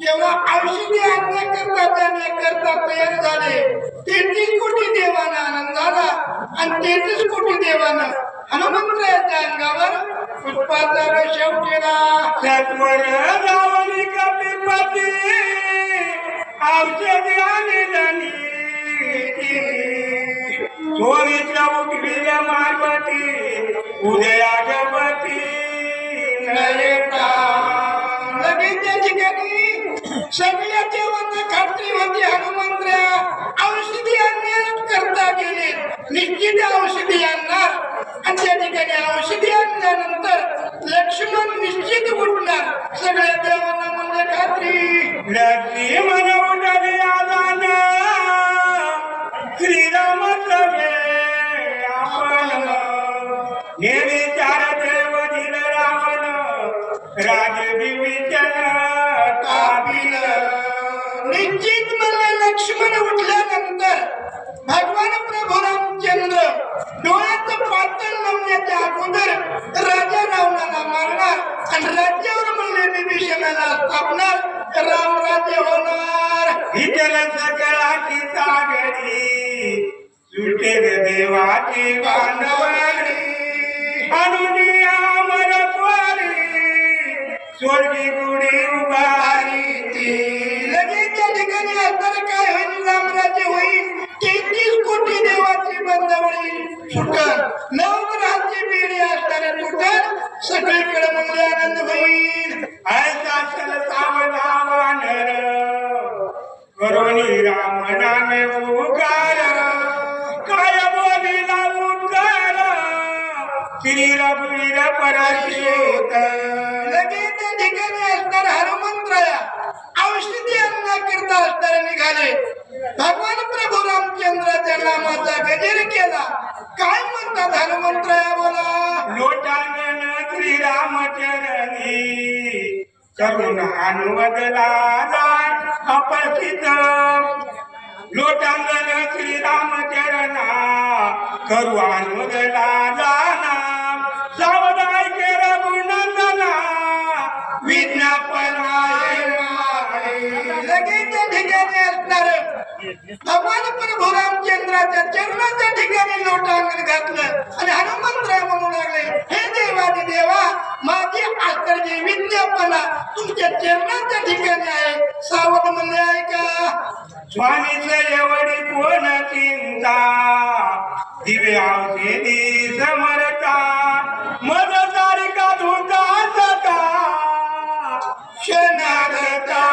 जेव्हा औषधी आणण्या करता जाण्या करता तयार झाले तेहतीस कोटी देवाना आनंद झाला आणि तेहतीस कोटी देवाना हनुमंतरायाच्या अंगावर पुष्पाचा रशव केला. सत्वर जावली कपिपती औषधी आणि धनी. चोरीच्या उठलेल्या मारवाटी उदया सगळ्या देवांना खात्री औषधी आणण्यास करता गेले निश्चित औषधी आणणार आणि त्या ठिकाणी औषधी आणल्यानंतर लक्ष्मण निश्चित उठणार सगळ्या देवांना म्हणजे खात्री. लक्ष्मी मन उठली आदान. श्रीराम आपण लक्ष्मण उठल्यानंतर भगवान प्रभू रामचंद्र डोळ्याचं पातळ लावण्याच्या अगोदर राजा रावणाला मारणार आणि राज्यावर सुटल नवग्रहाची पिढी असणारे सुटल सगळीकडे म्हणजे आनंद होईल. ऐसा चल सावधान करोनी राम नामे उगार. काय बोलिला उद्गार श्री रघुवीर परशोत लगेच ठिकाणी असणार हनुमंतराया औषधी अन्ना करता असताना निघाले. भगवान प्रभू रामचंद्राच्या नामाचा गजर केला. काय म्हणता हनुमंतराया बोला? लोटांगण श्री रामचरणी करून अनुवदला अपस्थित. लोटांगण श्री रामचरणा करू अनुवदला जाना भगवान प्रभू रामचंद्राच्या चरणाच्या ठिकाणी लोटांगण घातलं आणि हनुमंतराय म्हणू लागले हे देवाने देवा माझी आश्चर्य विद्यापना तुमच्या चरणाच्या ठिकाणी आहे. सावध म्हणले आहे का स्वामीच एवढी कोण चिंता दिवे औषधी समरता मज सारिका धुता सता क्षणागता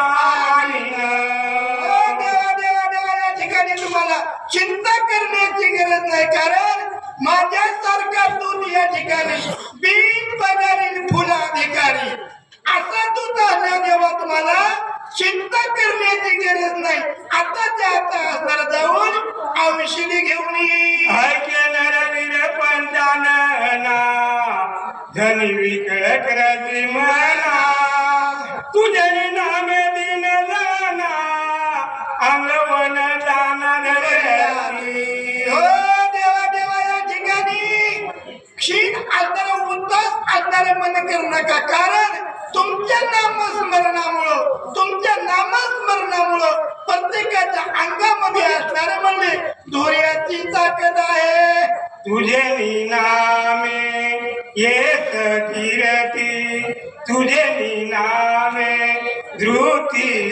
चिंता करण्याची गरज नाही कारण माझ्यासारखा तू या ठिकाणी बिन पगारील फुला अधिकारी असा तू असल्या देवा तुम्हाला चिंता करण्याची गरज नाही आता त्या आता असणार जाऊन औषधी घेऊन ये. ऐके विकळ करती मना तुझे नामे दिन जाना अंगवन असणारा उद्दास मन करू नका. कारण तुमच्या नामस्मरणामुळं तुमच्या नामस्मरणामुळं प्रत्येकाच्या अंगामध्ये असणारे म्हणजे धोर्याची ताकद आहे. तुझे नामे येत किरती तुझे नामे धृती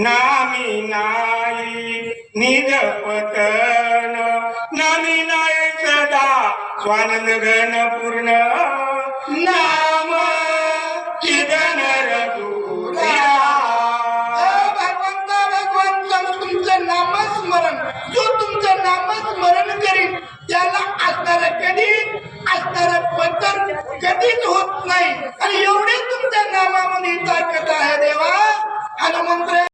नामी नाही निरपतन. नामी नाही सदा स्वानंद घन पूर्ण.